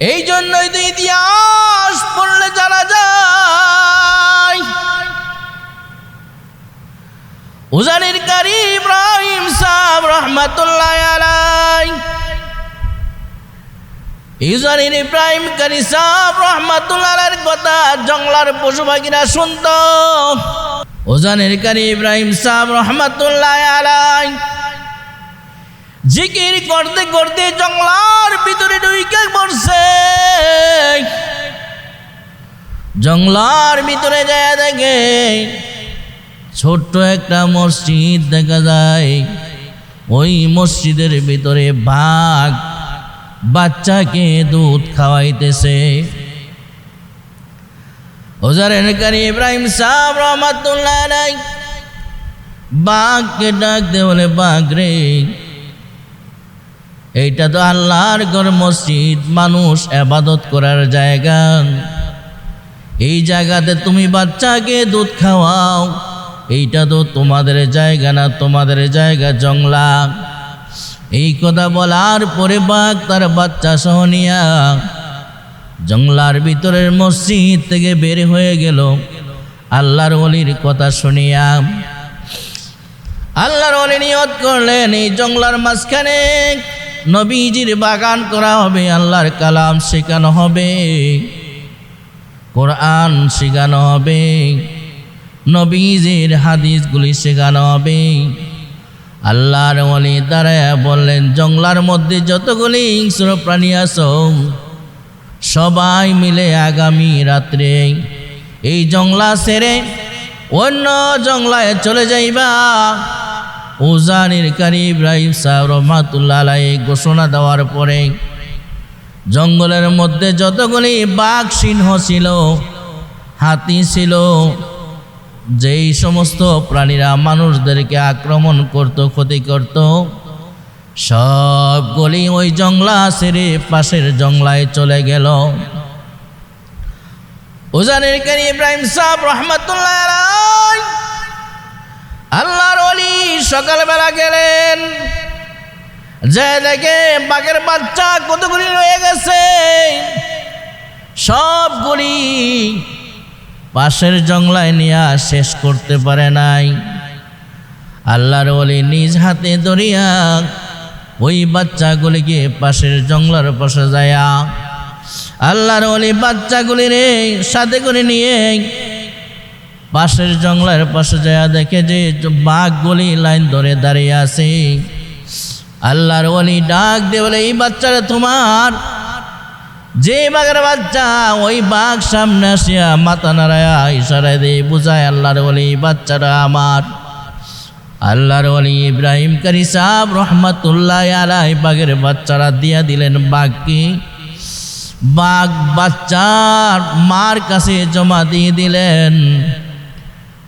এই জন্যই তো ইতিহাস পড়লে জানা যায়। উজানির কারি ইব্রাহিম সাহ রহমতুল্লাহ আলাই ইউজানির ইব্রাহিম কারি সাহ রহমতুল্লাহর কথা জঙ্গলার পশু পাখিরা শুনত। ওজানের কারি ইব্রাহিম সাহ রহমতুল্লাহ আলাই জিকির করতে করতে জঙ্গলার ভিতরে ঢুকে পড়ছে। জঙ্গলার ভিতরে যায় দেখে ছোট্ট একটা মসজিদ দেখা যায়। ওই মসজিদের ভিতরে বাঘ বাচ্চাকে দুধ খাওয়াইতেছে। ওজারের কারি ইব্রাহিম সাহ রহমাতুল্লাহ বাঘকে ডাক দে বলে, বাঘ রে এইটা তো আল্লাহর ঘর মসজিদ, মানুষ আবাদত করার জায়গা। এই জায়গাতে তুমি বাচ্চাকে দুধ খাওয়াও, এইটা তো তোমাদের জায়গা না, তোমাদের জায়গা জংলা। এই কথা বলার পরে বাঘ তার বাচ্চা সহ নিয়া জংলার ভিতরের মসজিদ থেকে বের হয়ে গেল। আল্লাহর অলির কথা শুনিয়া আল্লাহর অলি নিয়ত করলেন এই জংলার মাঝখানে। নবীজির বাগান করা হবে, আল্লাহর কালাম শেখানো হবে, কোরআন শেখানো হবে, নবীজির হাদিসগুলি শেখানো হবে। আল্লাহর ওলি দাঁড়ায় বললেন জংলার মধ্যে যতগুলি হিংস্র প্রাণী আছো, সবাই মিলে আগামী রাত্রে এই জংলা সেরে অন্য জংলায় চলে যাইবা। উজানির কারি ইব্রাহিম সাহেব রহমাতুল্লাহ আলাই ঘোষণা দেওয়ার পরে জঙ্গলের মধ্যে যতগুলি বাঘ সিংহ ছিল, হাতি ছিল, যেই সমস্ত প্রাণীরা মানুষদেরকে আক্রমণ করত, ক্ষতি করত, সবগুলি ওই জংলা সেরে পাশের জংলায় চলে গেল। উজানের কারি ইব্রাহিম সাহ রহমতুল্লাহ আল্লাহর অলি সকালবেলা গেলেন। যে দেখে বাঘের বাচ্চা কতগুলি রয়ে গেছে। সবগুলি পাশের জংলায় নিয়ে শেষ করতে পারে নাই। আল্লাহর অলি নিজ হাতে ধরিয়া ওই বাচ্চাগুলিকে পাশের জংলার পাশে যায়া আল্লাহর অলি বাচ্চাগুলি রে সাথে করে নিয়ে পাশের জঙ্গলের পাশে যায় দেখে যে বাঘগুলি লাইন ধরে দাঁড়িয়ে আছে। আল্লাহর ওলি ডাক দে বলে, এই বাচ্চারা তোমার, যে বাঘের বাচ্চা, ওই বাঘ সামনে আসিয়া মাথা নাড়ায়া ইশারায় দিয়ে বুঝায়, আল্লাহর ওলি বাচ্চারা আমার। আল্লাহর ওলি ইব্রাহিম কারি সাহ রহমতুল্লাহ আলাই বাঘের বাচ্চারা দিয়া দিলেন বাঘকে। বাঘ বাচ্চার মার কাছে জমা দিয়ে দিলেন।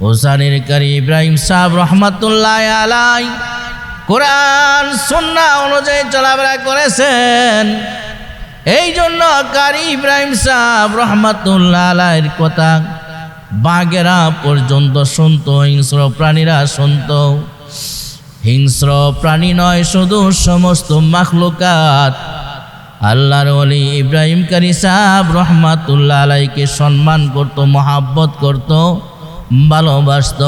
ওসানের কারি ইব্রাহিম সাহ রহমতুল্লাহ আলাই কোরআন সন্না অনুযায়ী চলাফেরা করেছেন। এই জন্য কারি ইব্রাহিম সাহ রহমতুল্লাহ আলাইয়ের কথা বাঘেরা পর্যন্ত শুনত, হিংস্র প্রাণীরা শুনত। হিংস্র প্রাণী নয়, শুধু সমস্ত মাখলুকাত। আল্লাহর অলি ইব্রাহিম কারি সাহ রহমাতুল্লাহ আলাইকে সম্মান করত, মহাব্বত করত। ভালোবাসত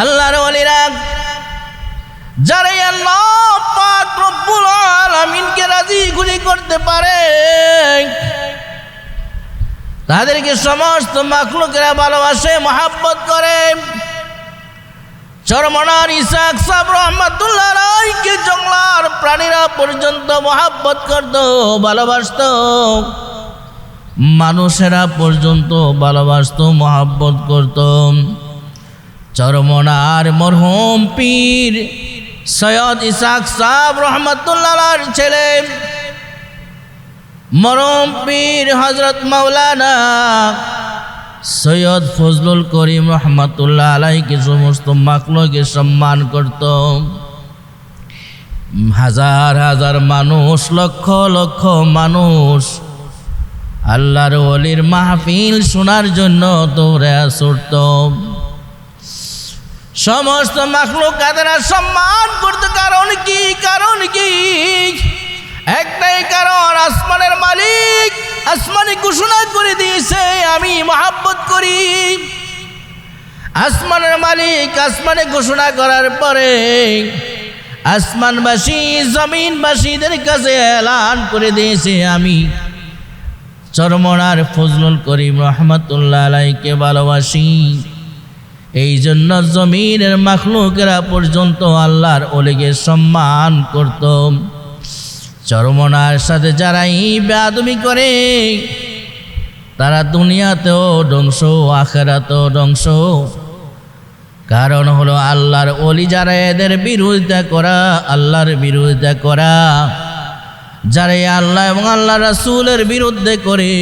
আল্লাহর অলিরা যারাই আল্লাহ পাক রব্বুল আলামিনকে রাজি খুশি করতে পারে, তাদেরকে সমস্ত মাখলুকেরা ভালোবাসে, মহাব্বত করে। চরমনার ইসাক সাব রহমতুল্লাহ রায়কে জংলার প্রাণীরা পর্যন্ত মহাব্বত করত, ভালোবাসত। মানুষেরা পর্যন্ত ভালোবাসত, মহাব্বত করত। চরমনার মরহম পীর সৈয়দ ইসাক সাহ রহমতুল্লাহর ছেলে। মরম পীর হজরত মৌলানা সৈয়দ ফজলুল করিম রহমতুল্লাহ আলাইকে সমস্ত মাকলকে সম্মান করত। হাজার হাজার মানুষ, লক্ষ লক্ষ মানুষ আল্লাহর অলির মাহফিল শোনার জন্য দৌড়ে ছুটত সমস্ত মাখলুক কাদেরা সম্মান করতে, কারণ কি কারণ কি? একটাই কারণ, আসমানের মালিক আসমানে ঘোষণা করে দিয়েছে, আমি মহাব্বত করি। আসমানের মালিক আসমানে ঘোষণা করার পরে আসমানবাসী, জমিনবাসীদের কাছে এলান করে দিয়েছে, আমি চরমনার ফজলুল করিম রহমতুল্লাহ আলাইকে ভালোবাসি। এই জন্য জমিনের মাখলুকেরা পর্যন্ত আল্লাহর ওলিকে সম্মান করত। চরমনার সাথে যারা এই বেয়াদমি করে, তারা দুনিয়াতেও ধ্বংস, আখেরাতেও ধ্বংস। কারণ হলো আল্লাহর অলি যারা এদের বিরোধিতা করা, আল্লাহর বিরোধিতা করা। যারা আল্লাহ এবং আল্লাহ রাসূলের বিরুদ্ধে করে,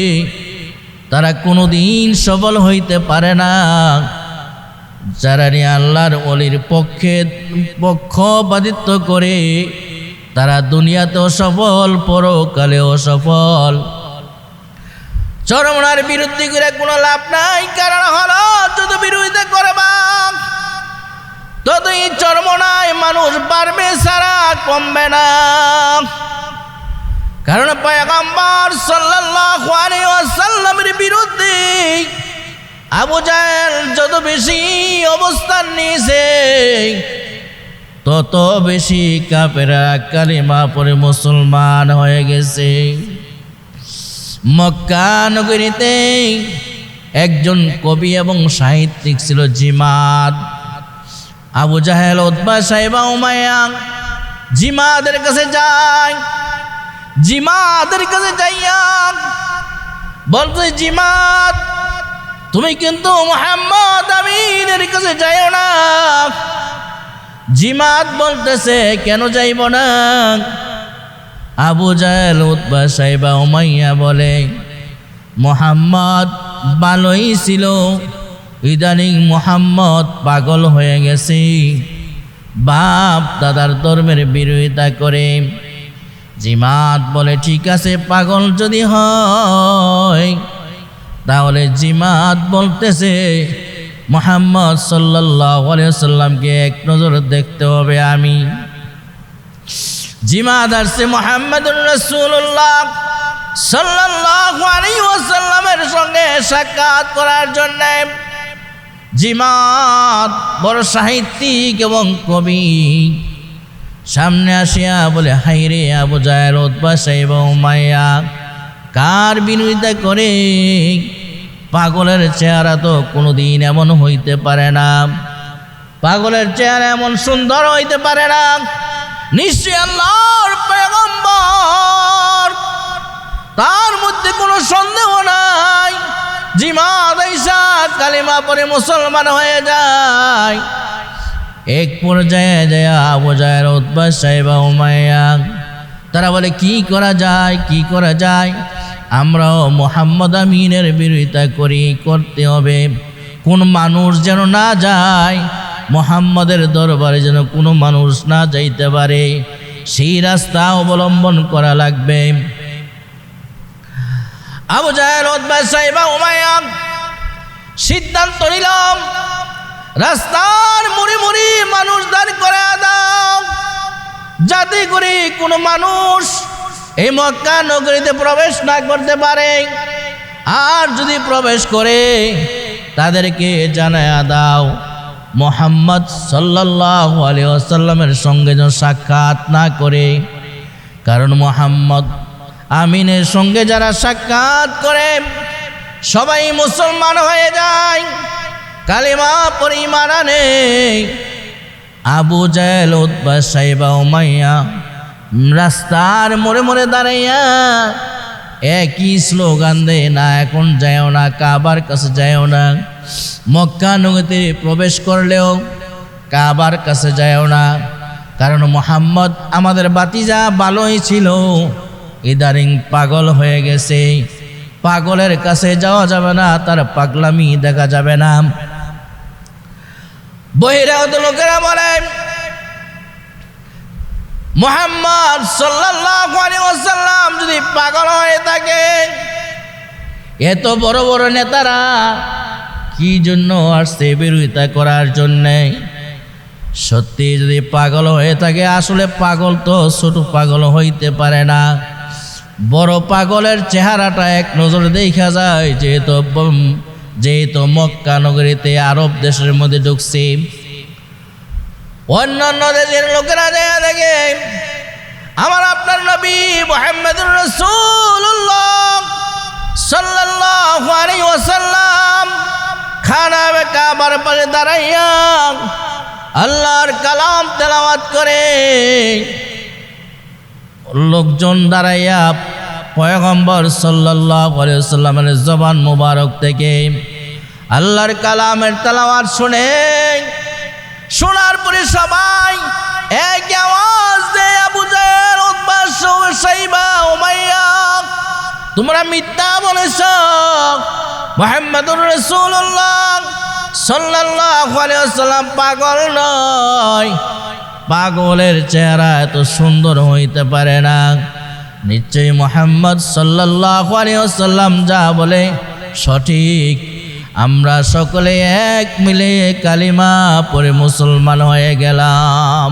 তারা কোনোদিন সফল হইতে পারে না। যারা আল্লাহর অলির পক্ষে পক্ষপাতিত্ব করে, তারা দুনিয়াতে অসফল পরকালে অসফল চরমনার বিরুদ্ধে করে কোনো লাভ নাই, কারণ হলো যত বিরোধিতা করবা ততই চরমনায় মানুষ বাড়বে সারা, কমবে না। কারণ পয়গম্বর সাল্লাল্লাহু আলাইহি ওয়াসাল্লামের বিরুদ্ধে আবু জাহেল যত বেশি অবস্থান নিয়েছে, তত বেশি কাপেরা কালিমা পরে মুসলমান হয়ে গেছে। মক্কা নগরীতে একজন কবি এবং সাহিত্যিক ছিল জিমাদ। আবু জাহেল উদ্বা সাহেবা উমায়া জিমাদের কাছে যায়। জিমাদের কাছে যাইয়া বলতে জিমাদ, তুমি কিন্তু মোহাম্মদ আমিনের কাছে যাইও না। জিমাদ বলতেছে, কেন যাইব না? আবু জাহেল উৎবা সাহেবা উমাইয়া বলে, মোহাম্মদ ভালোই ছিল। ইদানিং মোহাম্মদ পাগল হয়ে গেছে। বাপ দাদার ধর্মের বিরোধিতা করে জিমাত বলে, ঠিক আছে, পাগল যদি হয়, তাহলে জিমাত বলতেছে, মোহাম্মদ সাল্লাহ এক নজর দেখতে হবে, আমি। জিমাত আসছে মোহাম্মদ রসুল্লাহ ওয়াসাল্লামের সঙ্গে সাক্ষাৎ করার জন্যে। জিমাত বড় সাহিত্যিক এবং কবি। সামনে আসিয়া বলে হাইরে আবু জায়ের উদ্বা সাহেব উমাইয়া, কার বিনোদিতা করে? পাগলের চেহারা তো কোনোদিন এমন হইতে পারে না। পাগলের চেহারা এমন সুন্দর হইতে পারে না। নিশ্চয় আল্লাহর পেগম্বর তার মধ্যে কোনো সন্দেহ নাই। জিমা কালিমা পরে মুসলমান হয়ে যায়। এক পর্যায়ে যায় আবু জায়ের উদ্বাস সাহেবা উমাইয়া। তারা বলে, কি করা যায়? কি করা যায়? আমরাও মোহাম্মদ আমিনের বিরোধিতা করি, করতে হবে। কোন মানুষ যেন না যায়, মোহাম্মদের দরবারে যেন কোনো মানুষ না যাইতে পারে। সেই রাস্তা অবলম্বন করা লাগবে। আবু উমাইয়া সিদ্ধান্ত নিলাম রাস্তার মুড়ি মুড়ি মানুষ দাঁড় করে দাও। যাতে করে কোনো মানুষ এই মক্কা নগরীতে প্রবেশ না করতে পারে। আর যদি প্রবেশ করে, তাদেরকে জানায়া দাও, মোহাম্মদ সাল্লাহ আলী আসাল্লামের সঙ্গে যেন সাক্ষাৎ না করে। কারণ মোহাম্মদ আমিনের সঙ্গে যারা সাক্ষাৎ করে, সবাই মুসলমান হয়ে যায়। কালিমা পরিমাণ নেই। আবু জাহেল উদ্বা সাহেবা উমাইয়া রাস্তার মোড়ে মোড়ে দাঁড়াইয়া একই স্লোগান দেয় না, এখন যায়ও না, কাবার কাছে যায়ও না, মক্কা নগরীতে প্রবেশ করলেও কাবার কাছে যায়ও না। কারণ মোহাম্মদ আমাদের বাতিজা ভালোই ছিল। ইদারিং পাগল হয়ে গেছে। পাগলের কাছে যাওয়া যাবে না, তার পাগলামি দেখা যাবে না। বহিরাগত লোকেরা বলেন মোহাম্মদ ওয়াসাল্লাম যদি পাগল হয়ে থাকে, এত বড় বড় নেতারা কি জন্য আসছে বিরোধিতা করার জন্যে? সত্যি যদি পাগল হয়ে থাকে, আসলে পাগল তো ছোট পাগল হইতে পারে না। বড় পাগলের চেহারাটা এক নজরে দেখা যায় যেহেতু যেহেতু মক্কা নগরীতে আরব দেশের মধ্যে ঢুকছে, অন্যান্য দেশের লোকেরা দেখা দেখে আমার আপনার নবী মোহাম্মদুর রসুল্লাহ সাল্লাল্লাহু আলাইহি ওয়াসাল্লাম খানা কাবার পাশে দাঁড়াইয়া আল্লাহর কালাম তেলাওয়াত করে, লোকজন দাঁড়াইয়া পয়গম্বর ওয়াসাল্লামের জবান মুবারক থেকে আল্লাহর কালামের তালাওয়ার শুনে শোনার পরে সবাই এক তোমরা মিথ্যা বলেছ। মোহাম্মদুর পাগল নয়। পাগলের চেহারা এত সুন্দর হইতে পারে না। নিশ্চয়ই মোহাম্মদ ওয়াসাল্লাম যা বলে সঠিক। আমরা সকলে এক মিলে কালিমা পরে মুসলমান হয়ে গেলাম।